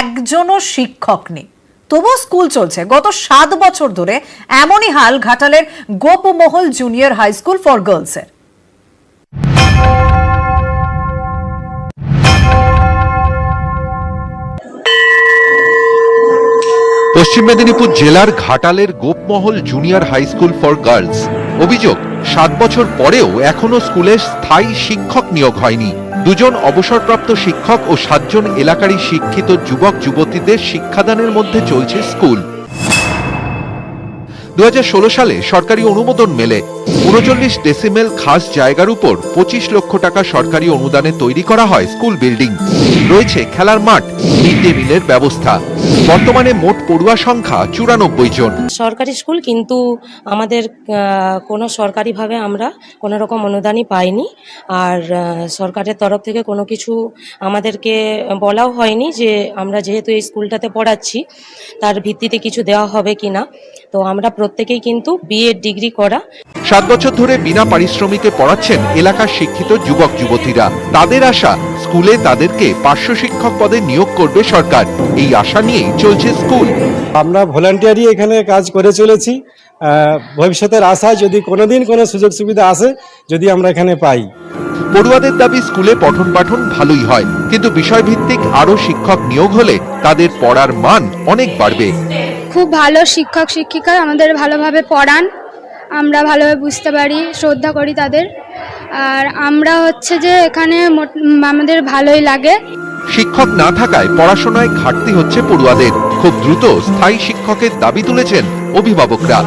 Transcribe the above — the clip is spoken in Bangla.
একজনও শিক্ষক নেই। তবুও স্কুল চলছে। গত সাত বছর ধরে এমনই হাল ঘাটালের Gopmahal junior high school for গার্লসের। Paschim Medinipur জেলার ঘাটালের Gopmahal junior high school for girls. অভিযোগ, সাত বছর পরেও এখনও স্কুলে স্থায়ী শিক্ষক নিয়োগ হয়নি। দুজন অবসরপ্রাপ্ত শিক্ষক ও সাতজন এলাকারই শিক্ষিত যুবক যুবতীদের শিক্ষাদানের মধ্যে চলছে স্কুল। দু হাজার ষোলো সালে সরকারি অনুমোদন মেলে। উনচল্লিশ ডেসিমেল খাস জায়গার উপর পঁচিশ লক্ষ টাকা সরকারি অনুদানে তৈরি করা হয় স্কুল বিল্ডিং। রয়েছে খেলার মাঠ মিড ডে মিলের ব্যবস্থা। বর্তমানে মোট পড়ুয়া সংখ্যা চুরানব্বই জন। সরকারি স্কুল কিন্তু আমাদের কোনো সরকারিভাবে আমরা কোনো রকম অনুদানই পাইনি। আর সরকারের তরফ থেকে কোনো কিছু আমাদেরকে বলাও হয়নি যে আমরা যেহেতু এই স্কুলটাতে পড়াচ্ছি, তার ভিত্তিতে কিছু দেওয়া হবে কি না তো আমরা প্রত্যেকেই কিন্তু বিএড ডিগ্রি করা। সাত বছর ধরে বিনা পারিশ্রমিকে পড়াচ্ছেন এলাকার শিক্ষিত যুবক যুবতীরা। তাদের আশা স্কুলে তাদেরকে পার্শ্ব শিক্ষক পদে নিয়োগ করবে সরকার। এই আশা নিয়েই চলছে স্কুল। আমরা ভলান্টিয়ারি এখানে কাজ করে চলেছি। আহ, ভবিষ্যতের আশায় যদি কোনোদিন কোনো সুযোগ সুবিধা আসে যদি আমরা এখানে পাই। পড়ুয়াদের দাবি স্কুলে পঠন পাঠন ভালোই হয়। কিন্তু বিষয়ভিত্তিক আরও শিক্ষক নিয়োগ হলে তাদের পড়ার মান অনেক বাড়বে। খুব ভালো শিক্ষক, শিক্ষিকা, আমাদের ভালোভাবে পড়ান। আমরা ভালোভাবে বুঝতে পারি, শ্রদ্ধা করি তাদের। আর আমরা হচ্ছে যে এখানে আমাদের ভালোই লাগে। শিক্ষক না থাকায় পড়াশোনায় ঘাটতি হচ্ছে পড়ুয়াদের। খুব দ্রুত স্থায়ী শিক্ষকের দাবি তুলেছেন অভিভাবকরা।